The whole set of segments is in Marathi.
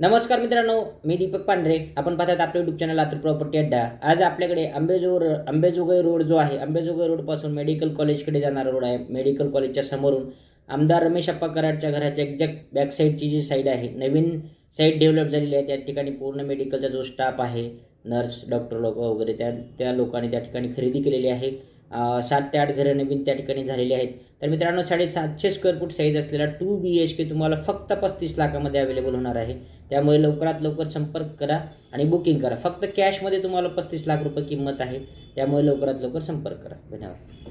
नमस्कार मित्रांनो मी दीपक पांढरे. आपण पाहतात आपल्या युट्यूब चॅनल लातूर प्रॉपर्टी अड्डा आज आपल्याकडे अंबेजोगाई अंबेजोगाई रोड जो आहे अंबेजोगाई रोडपासून मेडिकल कॉलेजकडे जाणारा रोड आहे. मेडिकल कॉलेजच्या समोरून आमदार रमेश अप्पा कराडच्या घराच्या एक्झॅक्ट बॅक साईडची जी साईड आहे नवीन साईड डेव्हलप झालेली आहे. त्या ठिकाणी पूर्ण मेडिकलचा जो स्टाफ आहे नर्स डॉक्टर लोक वगैरे त्या त्या लोकांनी त्या ठिकाणी खरेदी केलेली आहे. सात ते आठ घरं नवीन त्या ठिकाणी झालेली आहेत. तर मित्रांनो साडेसातशे स्क्वेअर फूट साईज असलेला टू बी एच के तुम्हाला फक्त पस्तीस लाखामध्ये अवेलेबल होणार आहे. त्यामुळे लवकरात लवकर संपर्क करा आणि बुकिंग करा. फक्त कॅशमध्ये तुम्हाला पस्तीस लाख रुपये किंमत आहे. त्यामुळे लवकरात लवकर संपर्क करा. धन्यवाद.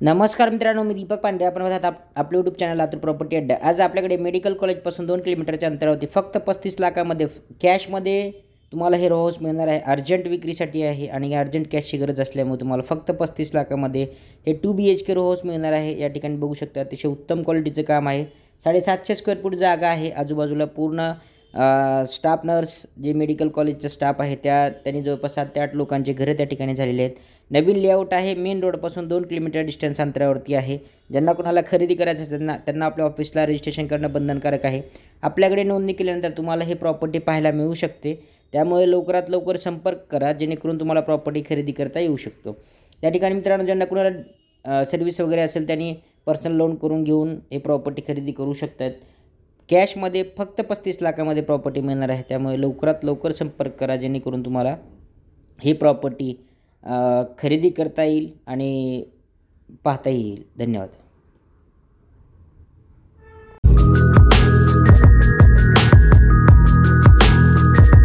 नमस्कार मित्रांनो मी दीपक पांडे. आपण बघत आप- आपलं यूट्यूब चॅनल लातूर प्रॉपर्टी अड्डा. आज आपल्याकडे मेडिकल कॉलेजपासून दोन किलोमीटरच्या अंतरावरती फक्त पस्तीस लाखामध्ये कॅशमध्ये तुम्हाला हे रो हाऊस मिळणार आहे. अर्जंट विक्रीसाठी आहे आणि अर्जंट कॅशची गरज असल्यामुळे तुम्हाला फक्त पस्तीस लाखामध्ये हे two B H K row house मिळणार आहे. या ठिकाणी बघू शकता अतिशय उत्तम क्वालिटीचं काम आहे. साडेसातशे स्क्वेअर फूट जागा आहे. आजूबाजूला पूर्ण स्टाफ नर्स जे मेडिकल कॉलेजचा स्टाफ आहे त्या त्यांनी जवळपास सात ते आठ लोकांचे घरं त्या ठिकाणी झालेले आहेत. नवीन लेआउट आहे. मेन रोडपासून दोन किलोमीटर डिस्टन्स अंतरावरती आहे. ज्यांना कोणाला खरेदी करायचं असेल त्यांना त्यांना आपल्या ऑफिसला रजिस्ट्रेशन करणं बंधनकारक आहे. आपल्याकडे नोंदणी केल्यानंतर तुम्हाला हे प्रॉपर्टी पाहायला मिळू शकते. त्यामुळे लवकरात लवकर संपर्क करा जेणेकरून तुम्हाला प्रॉपर्टी खरेदी करता येऊ शकतो. त्या ठिकाणी मित्रांनो ज्यांना कुणाला सर्व्हिस वगैरे असेल त्यांनी पर्सनल लोन करून घेऊन हे प्रॉपर्टी खरेदी करू शकतात. कॅशमध्ये फक्त पस्तीस लाखामध्ये प्रॉपर्टी मिळणार आहे त्यामुळे लवकरात लवकर संपर्क करा जेणेकरून तुम्हाला ही प्रॉपर्टी खरेदी करता येईल आणि पाहता येईल. धन्यवाद.